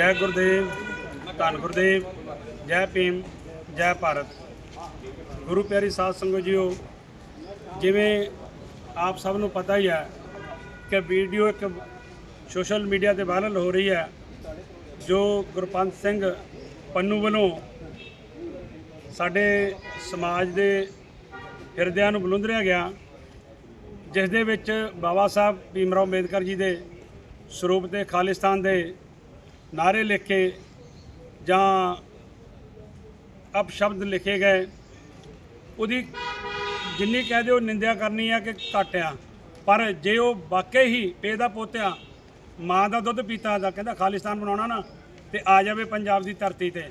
ਜੈ ਗੁਰਦੇਵ, ਧੰਨ ਗੁਰਦੇਵ, ਜੈ ਭੀਮ, ਜੈ ਭਾਰਤ। ਗੁਰੂ ਪਿਆਰੀ ਸਾਧ ਸੰਗਤ ਜੀਓ, ਜਿਵੇਂ ਆਪ ਸਭ ਨੂੰ ਪਤਾ ਹੀ ਹੈ ਕਿ ਵੀਡੀਓ ਇੱਕ ਸੋਸ਼ਲ ਮੀਡੀਆ ਤੇ ਵਾਇਰਲ ਹੋ ਰਹੀ ਹੈ, ਜੋ ਗੁਰਪੰਤ ਸਿੰਘ ਪੰਨੂ ਵੱਲੋਂ ਸਾਡੇ ਸਮਾਜ ਦੇ ਹਿਰਦਿਆਂ ਨੂੰ ਬਲੁੰਦਰਿਆ ਗਿਆ, ਜਿਸ ਦੇ ਵਿੱਚ ਬਾਬਾ ਸਾਹਿਬ ਭੀਮਰਾਓ ਅੰਬੇਦਕਰ ਜੀ ਦੇ ਸਰੂਪ ਤੇ ਖਾਲਿਸਤਾਨ ਦੇ ਨਾਰੇ ਲਿਖੇ ਜਾਂ ਅਪਸ਼ਬਦ ਲਿਖੇ ਗਏ, ਉਹਦੀ ਜਿੰਨੀ ਕਹਿ ਦਿਓ ਨਿੰਦਿਆ ਕਰਨੀ ਆ ਕਿ ਘੱਟ ਆ। ਪਰ ਜੇ ਉਹ ਵਾਕਈ ਹੀ ਪੇ ਦਾ ਪੋਤਿਆ ਮਾਂ ਦਾ ਦੁੱਧ ਪੀਤਾ ਦਾ, ਕਹਿੰਦਾ ਖਾਲਿਸਤਾਨ ਬਣਾਉਣਾ ਨਾ, ਤੇ ਆ ਜਾਵੇ ਪੰਜਾਬ ਦੀ ਧਰਤੀ ਤੇ।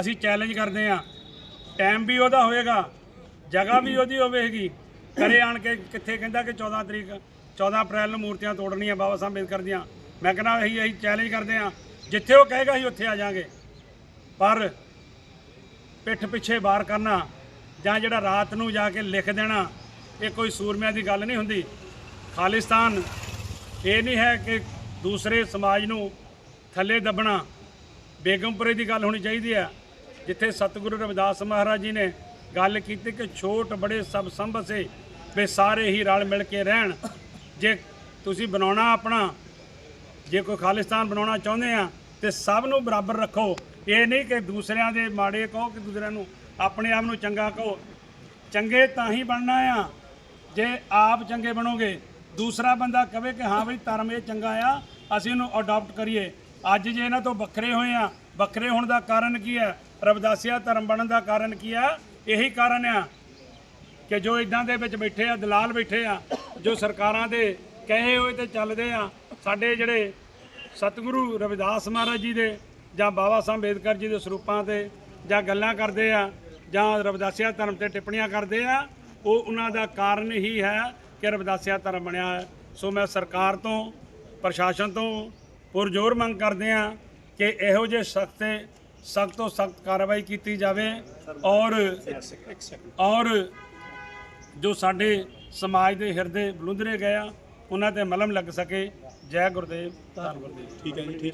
ਅਸੀਂ ਚੈਲੰਜ ਕਰਦੇ ਆ। ਟਾਈਮ ਵੀ ਉਹਦਾ ਹੋਏਗਾ, ਜਗ੍ਹਾ ਵੀ ਉਹਦੀ ਹੋਵੇਗੀ। ਕਰੇ ਆਣ ਕੇ ਕਿੱਥੇ ਕਹਿੰਦਾ ਕਿ 14 ਤਰੀਕ 14 ਅਪ੍ਰੈਲ ਨੂੰ ਮੂਰਤੀਆਂ ਤੋੜਨੀਆਂ ਬਾਬਾ ਸਾਹਿਬ ਅੰਬੇਦਕਰ ਦੀਆਂ। ਮੈਂ ਕਹਿੰਦਾ ਅਸੀਂ ਅਸੀਂ ਚੈਲੰਜ ਕਰਦੇ ਆ। ਜਿੱਥੇ ਉਹ ਕਹੇਗਾ ਅਸੀਂ ਉੱਥੇ ਆ ਜਾਾਂਗੇ ਪਰ ਪਿੱਠ ਪਿੱਛੇ ਵਾਰ ਕਰਨਾ ਜਾਂ ਜਿਹੜਾ ਰਾਤ ਨੂੰ ਜਾ ਕੇ ਲਿਖ ਦੇਣਾ, ਇਹ ਕੋਈ ਸੂਰਮਿਆਂ ਦੀ ਗੱਲ ਨਹੀਂ ਹੁੰਦੀ। ਖਾਲਿਸਤਾਨ ਇਹ ਨਹੀਂ ਹੈ ਕਿ ਦੂਸਰੇ ਸਮਾਜ ਨੂੰ ਥੱਲੇ ਦੱਬਣਾ ਬੇਗਮਪੁਰੇ ਦੀ ਗੱਲ ਹੋਣੀ ਚਾਹੀਦੀ ਹੈ। ਜਿੱਥੇ ਸਤਿਗੁਰੂ ਰਵਿਦਾਸ ਮਹਾਰਾਜ ਜੀ ਨੇ ਗੱਲ ਕੀਤੀ ਕਿ ਛੋਟ ਬੜੇ ਸਭ ਸੰਭਸੇ, ਵੇ ਸਾਰੇ ਹੀ ਰਲ ਮਿਲ ਕੇ ਰਹਿਣ। ਜੇ ਤੁਸੀਂ ਬਣਾਉਣਾ ਆਪਣਾ ਜੇ ਕੋਈ ਖਾਲਿਸਤਾਨ ਬਣਾਉਣਾ ਚਾਹੁੰਦੇ ਆ ਤੇ ਸਭ ਨੂੰ ਬਰਾਬਰ ਰੱਖੋ। ਇਹ ਨਹੀਂ ਕਿ ਦੂਸਰਿਆਂ ਦੇ ਮਾੜੇ ਕਹੋ ਕਿ ਦੂਸਰਿਆਂ ਨੂੰ ਆਪਣੇ ਆਪ ਨੂੰ ਚੰਗਾ ਕਹੋ। ਚੰਗੇ ਤਾਂ ਹੀ ਬਣਨਾ ਆ। ਜੇ ਆਪ ਚੰਗੇ ਬਣੋਗੇ, ਦੂਸਰਾ ਬੰਦਾ ਕਵੇ ਕਿ ਹਾਂ ਬਈ ਧਰਮ ਇਹ ਚੰਗਾ ਆ, ਅਸੀਂ ਇਹਨੂੰ ਅਡਾਪਟ ਕਰੀਏ। ਅੱਜ ਜੇ ਇਹਨਾਂ ਤੋਂ ਵੱਖਰੇ ਹੋਏ ਆ, ਵੱਖਰੇ ਹੋਣ ਦਾ ਕਾਰਨ ਕੀ ਹੈ ਰਵਿਦਾਸੀਆ ਧਰਮ ਬਣਨ ਦਾ ਕਾਰਨ ਕੀ ਆ? ਇਹੀ ਕਾਰਨ ਆ ਕਿ ਜੋ ਇਦਾਂ ਦੇ ਵਿੱਚ ਬੈਠੇ ਆ, ਦਲਾਲ ਬੈਠੇ ਆ, ਜੋ ਸਰਕਾਰਾਂ ਦੇ ਕਹੇ ਹੋਏ ਤੇ ਚੱਲਦੇ ਆ ਸਾਡੇ ਜਿਹੜੇ ਸਤਿਗੁਰੂ ਰਵਿਦਾਸ ਮਹਾਰਾਜ ਜੀ ਦੇ ਜਾਂ ਬਾਬਾ ਸਾਹਿਬ ਅੰਬੇਦਕਰ ਜੀ ਦੇ ਸਰੂਪਾਂ ਤੇ ਜਾਂ ਗੱਲਾਂ ਕਰਦੇ ਆ, ਜਾਂ ਰਵਿਦਾਸੀਆ ਧਰਮ ਤੇ ਟਿੱਪਣੀਆਂ ਕਰਦੇ ਆ, ਉਹ ਉਹਨਾਂ ਦਾ ਕਾਰਨ ਹੀ ਹੈ ਕਿ ਰਵਿਦਾਸੀਆ ਧਰਮ ਬਣਿਆ ਹੈ। ਸੋ ਮੈਂ ਸਰਕਾਰ ਤੋਂ, ਪ੍ਰਸ਼ਾਸਨ ਤੋਂ ਪੁਰਜ਼ੋਰ ਮੰਗ ਕਰਦੇ ਆ ਕਿ ਇਹੋ ਜਿਹੇ ਸਖਤ ਤੇ ਸਖਤ ਤੋਂ ਸਖਤ ਕਾਰਵਾਈ ਕੀਤੀ ਜਾਵੇ ਔਰ ਔਰ ਜੋ ਸਾਡੇ ਸਮਾਜ ਦੇ ਹਿਰਦੇ ਬਲੁੰਦਰੇ ਗਏ ਆ ਉਹਨਾਂ ਤੇ ਮਲਮ ਲੱਗ ਸਕੇ। ਜੈ ਗੁਰਦੇਵ ਧੰਨ ਗੁਰਦੇਵ। ਠੀਕ ਹੈ ਜੀ ਠੀਕ ਹੈ।